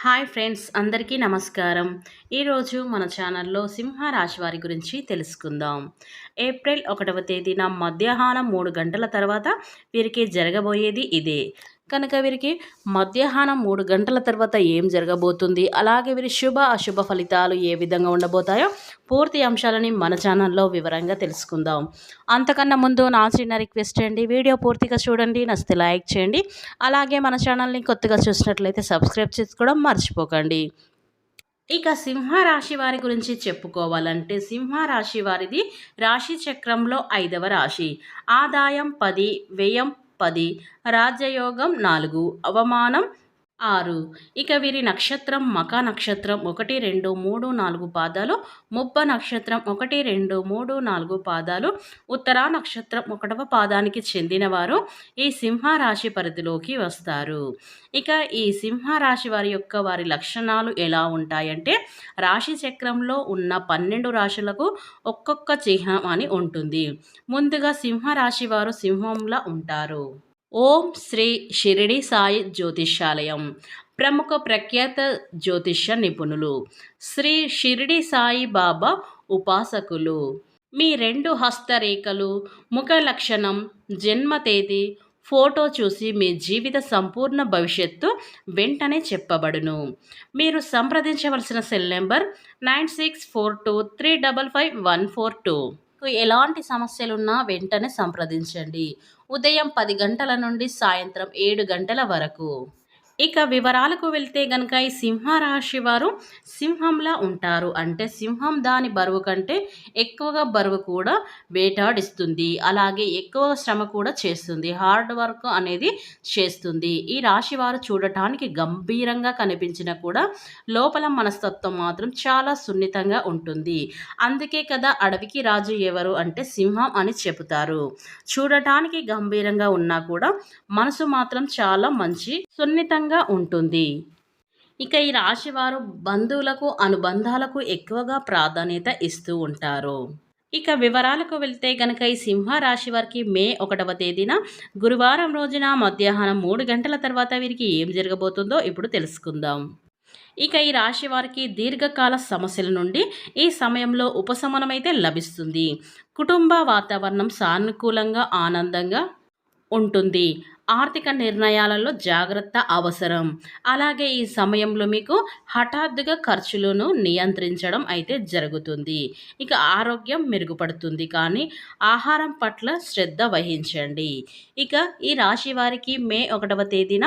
Hi friends అందరికీ నమస్కారం. ఈరోజు మన ఛానల్లో సింహరాశి వారి గురించి తెలుసుకుందాం. ఏప్రిల్ ఒకటవ తేదీన మధ్యాహ్నం మూడు గంటల తర్వాత వీరికి జరగబోయేది ఇదే. కనుక వీరికి మధ్యాహ్నం మూడు గంటల తర్వాత ఏం జరగబోతుంది? అలాగే వీరి శుభ అశుభ ఫలితాలు ఏ విధంగా ఉండబోతాయో పూర్తి అంశాలని మన ఛానల్లో వివరంగా తెలుసుకుందాం. అంతకన్నా ముందు నా చిన్న రిక్వెస్ట్ అండి వీడియో పూర్తిగా చూడండి నచ్చితే లైక్ చేయండి. అలాగే మన ఛానల్ని కొత్తగా చూసినట్లయితే సబ్స్క్రైబ్ చేసుకోవడం మర్చిపోకండి. ఇక సింహరాశి వారి గురించి చెప్పుకోవాలంటే సింహరాశి వారిది రాశి చక్రంలో ఐదవ రాశి. ఆదాయం పది వ్యయం పది. రాజయోగం నాలుగు. అవమానం ఆరు. ఇక వీరి నక్షత్రం మక నక్షత్రం ఒకటి రెండు మూడు నాలుగు పాదాలు ముబ్బ నక్షత్రం ఒకటి రెండు మూడు నాలుగు పాదాలు ఉత్తరా నక్షత్రం ఒకటవ పాదానికి చెందినవారు ఈ సింహరాశి పరిధిలోకి వస్తారు. ఇక ఈ సింహరాశి వారి యొక్క వారి లక్షణాలు ఎలా ఉంటాయంటే రాశి చక్రంలో ఉన్న పన్నెండు రాశులకు ఒక్కొక్క చిహ్నం అని ఉంటుంది. ముందుగా సింహరాశి వారు సింహంలా ఉంటారు. ఓం శ్రీ షిరిడి సాయి జ్యోతిష్యాలయం. ప్రముఖ ప్రఖ్యాత జ్యోతిష్య నిపుణులు. శ్రీ షిరిడి సాయి బాబా ఉపాసకులు. మీ రెండు హస్తరేఖలు ముఖ లక్షణం జన్మ తేదీ ఫోటో చూసి మీ జీవిత సంపూర్ణ భవిష్యత్తు వెంటనే చెప్పబడును. మీరు సంప్రదించవలసిన cell number nine six four two three double five one four two. ఎలాంటి సమస్యలున్నా వెంటనే సంప్రదించండి. ఉదయం పది గంటల నుండి సాయంత్రం ఏడు గంటల వరకు. ఇక వివరాలకు వెళ్తే గనక ఈ సింహరాశి వారు సింహంలా ఉంటారు. అంటే సింహం దాని బరువు కంటే ఎక్కువగా బరువు కూడా వేటాడిస్తుంది. అలాగే ఎక్కువ శ్రమ కూడా చేస్తుంది. హార్డ్ వర్క్ అనేది చేస్తుంది. ఈ రాశి వారు చూడటానికి గంభీరంగా కనిపించినా కూడా లోపల మనస్తత్వం మాత్రం చాలా సున్నితంగా ఉంటుంది. అందుకే కదా అడవికి రాజు ఎవరు అంటే సింహం అని చెబుతారు. చూడటానికి గంభీరంగా ఉన్నా కూడా మనసు మాత్రం చాలా మంచి సున్నితంగా అనుకూలంగా ఉంటుంది. ఇక ఈ రాశివారు బంధువులకు అనుబంధాలకు ఎక్కువగా ప్రాధాన్యత ఇస్తూ ఉంటారు. ఇక వివరాలకు వెళ్తే గనక ఈ సింహ రాశి వారికి మే ఒకటవ తేదీన గురువారం రోజున మధ్యాహ్నం మూడు గంటల తర్వాత వీరికి ఏం జరగబోతుందో ఇప్పుడు తెలుసుకుందాం. ఇక ఈ రాశి వారికి దీర్ఘకాల సమస్యల నుండి ఈ సమయంలో ఉపశమనమైతే లభిస్తుంది. కుటుంబ వాతావరణం సానుకూలంగా ఆనందంగా ఉంటుంది. ఆర్థిక నిర్ణయాలలో జాగ్రత్త అవసరం. అలాగే ఈ సమయంలో మీకు హఠాత్తుగా ఖర్చులను నియంత్రించడం అయితే జరుగుతుంది. ఇక ఆరోగ్యం మెరుగుపడుతుంది కానీ ఆహారం పట్ల శ్రద్ధ వహించండి. ఇక ఈ రాశి వారికి మే ఒకటవ తేదీన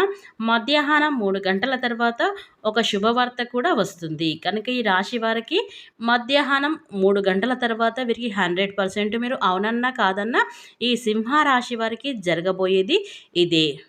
మధ్యాహ్నం మూడు గంటల తర్వాత ఒక శుభవార్త కూడా వస్తుంది. కనుక ఈ రాశి వారికి మధ్యాహ్నం మూడు గంటల తర్వాత వీరికి హండ్రెడ్ పర్సెంట్ మీరు అవునన్నా కాదన్నా ఈ సింహ రాశి వారికి జరగబోయేది ఇది. entender